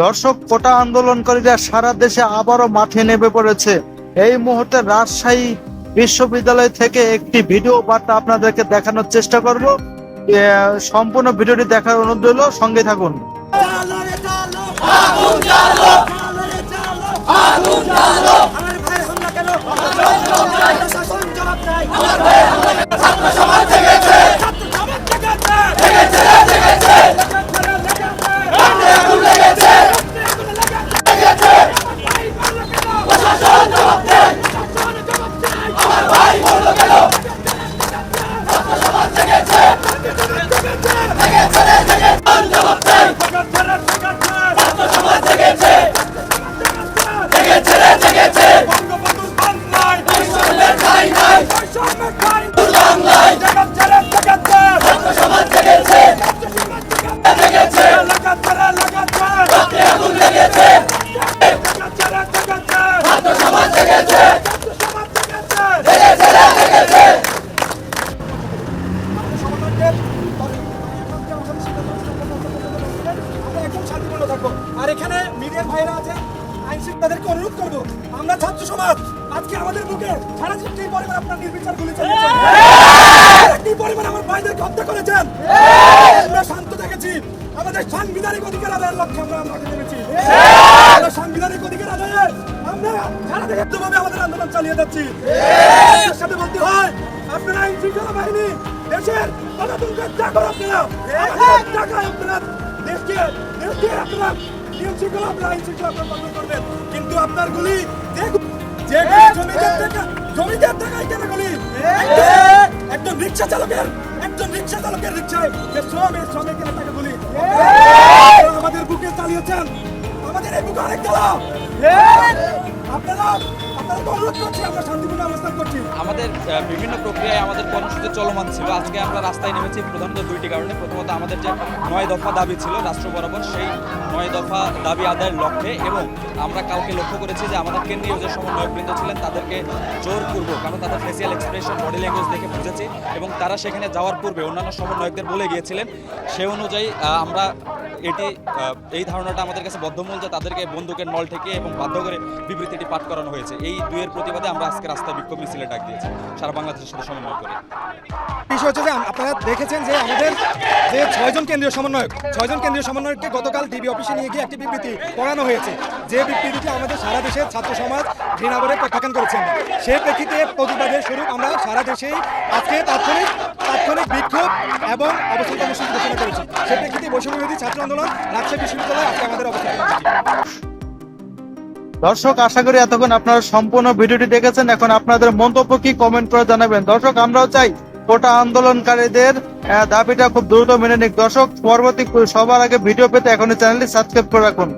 দর্শক কোটা আন্দোলনকারীরা সারা দেশে আবারও মাঠে নেমে পড়েছে। এই মুহূর্তে রাজশাহী বিশ্ববিদ্যালয় থেকে একটি ভিডিও বার্তা আপনাদেরকে দেখানোর চেষ্টা করব। সম্পূর্ণ ভিডিওটি দেখার অনুরোধ রইল সঙ্গে থাকুন। আগুন জেগেছে জবাব সমাজ আজকে আমাদের বুকে সারা কি পরিমাণ আপনার নির্বিচার গুলি চালিয়েছেন কি পরিমাণ আমার ভাইদেরকে হত্যা করেছেন আমরা শান্ত থেকেছি আমাদের সাংবিধানিক অধিকার আদায়ের লক্ষ্যে আমরা মাঠে নেমেছি। আমরা সাংবিধানিক অধিকার আদায়ে আমরা সারা দেশে আমাদের আন্দোলন চালিয়ে যাচ্ছি। এর সাথে বলতে হয়। আপনারা আইন শৃঙ্খলা বাহিনী দেশের গণতন্ত্রের চাকর আপনারা। টাকায় আপনারা। দেশকে দেশকে আপনারা। নিয়ম শৃঙ্খলা আপনারা আইন শৃঙ্খলা আপনারা পালন করবেন কিন্তু আপনার গুলি যে- জমিদার টাকা টাকায় কেনা গুলি একদম- একদম রিক্সা চালকের একজন রিক্সা চালকের রিক্সায় যে শ্রমের শ্রমে কেনা টাকা গুলি আমাদের বুকে চালিয়েছেন। আমাদের এই বুকে অনেক জ্বালা আপনারা আমাদের বিভিন্ন প্রক্রিয়ায় আমাদের কর্মসূচি চলমান ছিল। আজকে আমরা রাস্তায় নেমেছি প্রধানত দুইটি কারণে। প্রথমত আমাদের যে নয় দফা দাবি ছিল রাষ্ট্র বরাবর, সেই নয় দফা দাবি আদায়ের লক্ষ্যে এবং আমরা কালকে লক্ষ্য করেছি যে আমাদের কেন্দ্রীয় যে সমন্বয়কবৃন্দ ছিলেন, তাদেরকে জোরপূর্বক কারণ তাদের ফেসিয়াল এক্সপ্রেশন বডি ল্যাঙ্গুয়েজ দেখে বুঝেছি এবং তারা সেখানে যাওয়ার পূর্বে অন্যান্য সমন্বয়কদের বলে গিয়েছিলেন। সে অনুযায়ী আমরা এটি এই ধারণাটা আমাদের কাছে বদ্ধমূল যে তাদেরকে বন্দুকের নল থেকে এবং বাধ্য করে বিবৃতিটি পাঠ করানো হয়েছে। এই দুইয়ের প্রতিবাদে আমরা আজকে রাস্তায় বিক্ষোভ মিছিলে ডাক দিয়েছি। সারা বাংলাদেশের সাথে সমন্বয় করে। বিষয় হচ্ছে যে আপনারা দেখেছেন যে আমাদের যে ছয়জন কেন্দ্রীয় সমন্বয়ক, ছয়জন কেন্দ্রীয় সমন্বয়ককে গতকাল ডিবি অফিসে নিয়ে গিয়ে একটি বিবৃতি পড়ানো হয়েছে। যে বিবৃতিটি আমাদের সারা দেশের ছাত্র সমাজ ঘৃণা করে প্রত্যাখ্যান করেছেন। সেই প্রেক্ষিতে প্রতিবাদের স্বরূপ আমরা সারা দেশেই আজকে তাৎক্ষণিক তাৎক্ষণিক বিক্ষোভ এবং অবস্থান কর্মসূচি সে প্রেক্ষিতে বৈষম্যবিরোধী ছাত্র আন্দোলন রাজশাহী বিশ্ববিদ্যালয়ে আজকে আমাদের অবস্থান। দর্শক, আশা করি এতক্ষণ আপনারা সম্পূর্ণ ভিডিওটি দেখেছেন। এখন আপনাদের মন্তব্য কি কমেন্ট করে জানাবেন। দর্শক, আমরাও চাই কোটা আন্দোলনকারীদের দাবিটা খুব দ্রুত মেনে নিক। দর্শক, পরবর্তী সবার আগে ভিডিও পেতে এখনই চ্যানেলটি সাবস্ক্রাইব করে রাখুন।